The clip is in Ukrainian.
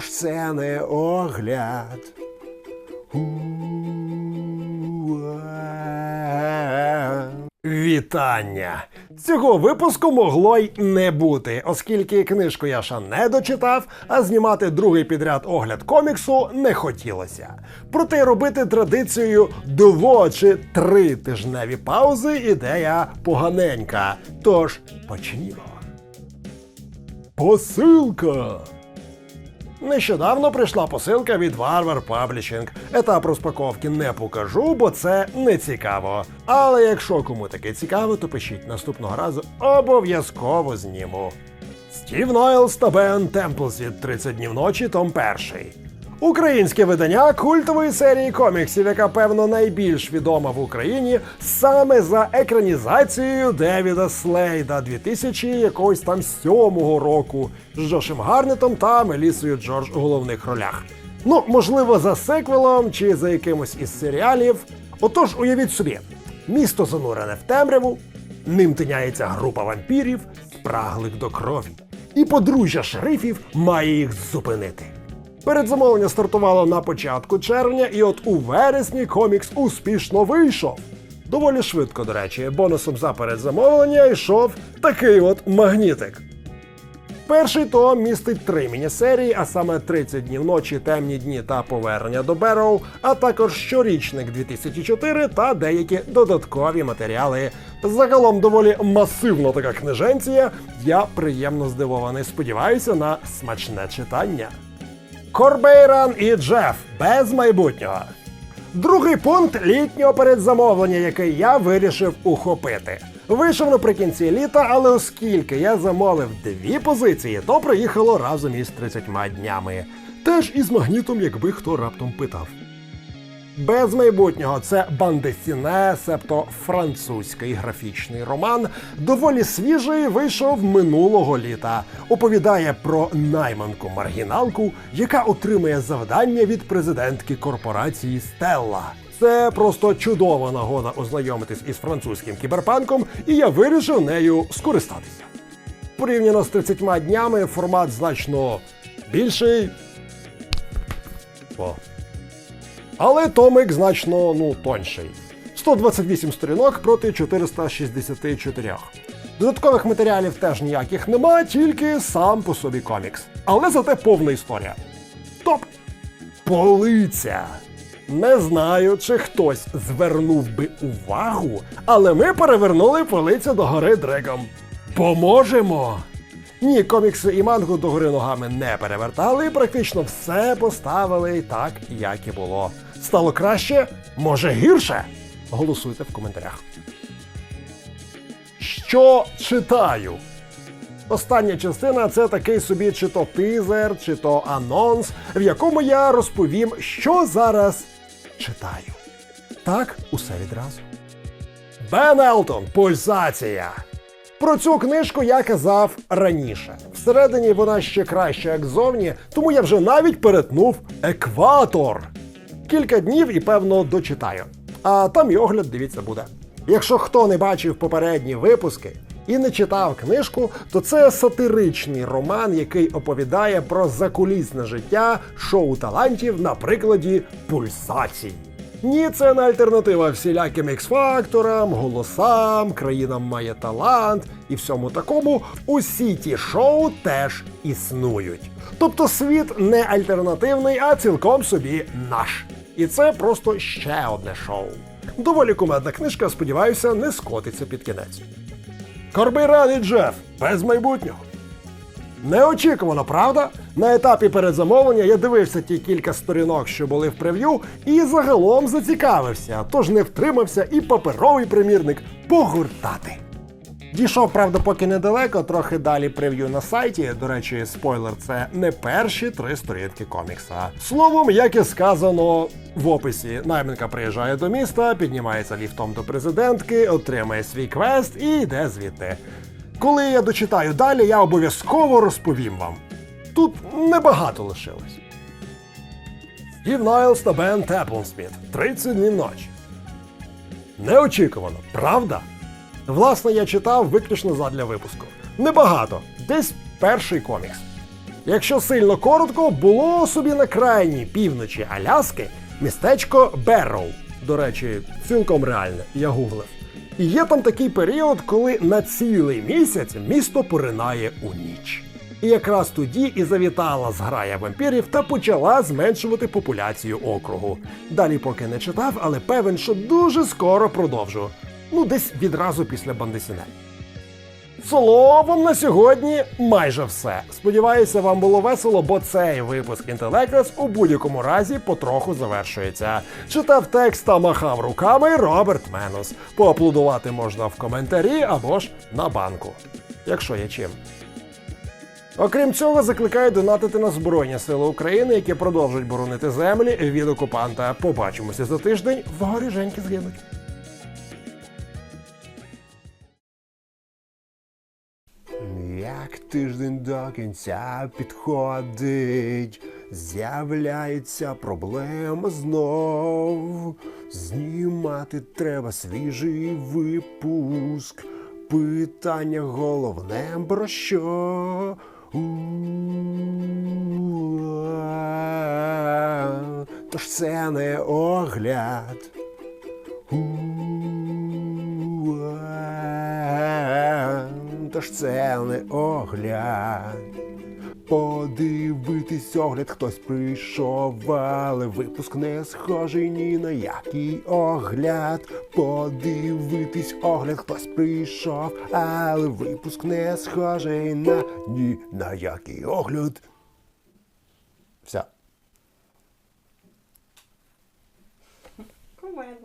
ж це не огляд. Вітання! Цього випуску могло й не бути, оскільки книжку я ще не дочитав, а знімати другий підряд огляд коміксу не хотілося. Проте робити традицією дво чи три тижневі паузи ідея поганенька. Тож почнімо. Посилка. Нещодавно прийшла посилка від Warware Publishing. Етап розпаковки не покажу, бо це не цікаво. Але якщо кому таке цікаво, то пишіть наступного разу обов'язково зніму. Стів Нойлс та Бен Темплсід 30 днів ночі, том перший. Українське видання культової серії коміксів, яка певно найбільш відома в Україні саме за екранізацією Девіда Слейда 2000 якогось там сьомого року з Джошем Гарнетом та Мелісою Джордж у головних ролях. Ну, можливо, за секвелом чи за якимось із серіалів. Отож, уявіть собі, місто занурене в темряву, ним тиняється група вампірів, праглих до крові. І подружжя шерифів має їх зупинити. Передзамовлення стартувало на початку червня, і от у вересні комікс успішно вийшов. Доволі швидко, до речі, бонусом за передзамовлення йшов такий от магнітик. Перший том містить три міні-серії, а саме 30 днів ночі, темні дні та повернення до Берроу, а також щорічник 2004 та деякі додаткові матеріали. Загалом доволі масивна така книженція. Я приємно здивований. Сподіваюся на смачне читання. Корбейран і Джеф без майбутнього. Другий пункт літнього передзамовлення, який я вирішив ухопити. Вийшов наприкінці літа, але оскільки я замовив дві позиції, то приїхало разом із 30 днями. Теж із магнітом, якби хто раптом питав. Без майбутнього це бандесіне, себто французький графічний роман, доволі свіжий, вийшов минулого літа. Оповідає про найманку маргіналку, яка отримує завдання від президентки корпорації Стелла. Це просто чудова нагода ознайомитись із французьким кіберпанком, і я вирішив нею скористатися. Порівняно з 30 днями формат значно більший. О, але томик значно ну тонший. 128 сторінок проти 464. Додаткових матеріалів теж ніяких нема, тільки сам по собі комікс. Але зате повна історія. Топ! Полиця! Не знаю, чи хтось звернув би увагу, але ми перевернули полицю до гори дрегом. Поможемо! Ні, комікси і мангу до гори ногами не перевертали, практично все поставили так, як і було. Стало краще? Може гірше? Голосуйте в коментарях. Що читаю? Остання частина це такий собі чи то тизер, чи то анонс, в якому я розповім, що зараз читаю. Так, усе відразу. Бен Елтон Пульсація. Про цю книжку я казав раніше. Всередині вона ще краще, як зовні, тому я вже навіть перетнув екватор. Кілька днів і певно дочитаю. А там і огляд, дивіться, буде. Якщо хто не бачив попередні випуски і не читав книжку, то це сатиричний роман, який оповідає про закулісне життя шоу талантів на прикладі пульсацій. Ні, це не альтернатива всіляким ікс-факторам, голосам, країнам має талант і всьому такому. Усі ті шоу теж існують. Тобто світ не альтернативний, а цілком собі наш. І це просто ще одне шоу. Доволі кумедна книжка, сподіваюся, не скотиться під кінець. Корбейран і Джеф без майбутнього. Неочікувано, правда? На етапі передзамовлення я дивився ті кілька сторінок, що були в прев'ю, і загалом зацікавився, тож не втримався і паперовий примірник погуртати. Дійшов, правда, поки недалеко, трохи далі прев'ю на сайті. До речі, спойлер, це не перші три сторінки комікса. Словом, як і сказано в описі, найманка приїжджає до міста, піднімається ліфтом до президентки, отримає свій квест і йде звідти. Коли я дочитаю далі, я обов'язково розповім вам. Тут небагато лишилось. Стів Найлс та Бен Теплсміт. 30 днів ночі. Неочікувано, правда? Власне, я читав виключно задля випуску. Небагато, десь перший комікс. Якщо сильно коротко, було собі на крайній півночі Аляски містечко Берроу. До речі, цілком реальне, я гуглив. І є там такий період, коли на цілий місяць місто поринає у ніч. І якраз тоді і завітала зграя вампірів та почала зменшувати популяцію округу. Далі поки не читав, але певен, що дуже скоро продовжу. Ну, десь відразу після Бандесіне. Словом, на сьогодні майже все. Сподіваюся, вам було весело, бо цей випуск Інтелектрес у будь-якому разі потроху завершується. Читав текст та махав руками Роберт Менус. Поаплодувати можна в коментарі або ж на банку, якщо є чим. Окрім цього, закликаю донатити на Збройні Сили України, які продовжують боронити землі від окупанта. Побачимося за тиждень. Вгорі Женьки згинуть. Тиждень до кінця підходить, з'являється проблема знов. Знімати треба свіжий випуск. Питання головне про що? Тож це не огляд. Тож це не огляд. Подивитись огляд, хтось прийшов, але випуск не схожий ні на який огляд. Подивитись огляд, хтось прийшов, але випуск не схожий на ні на який огляд. Все. Кумедно.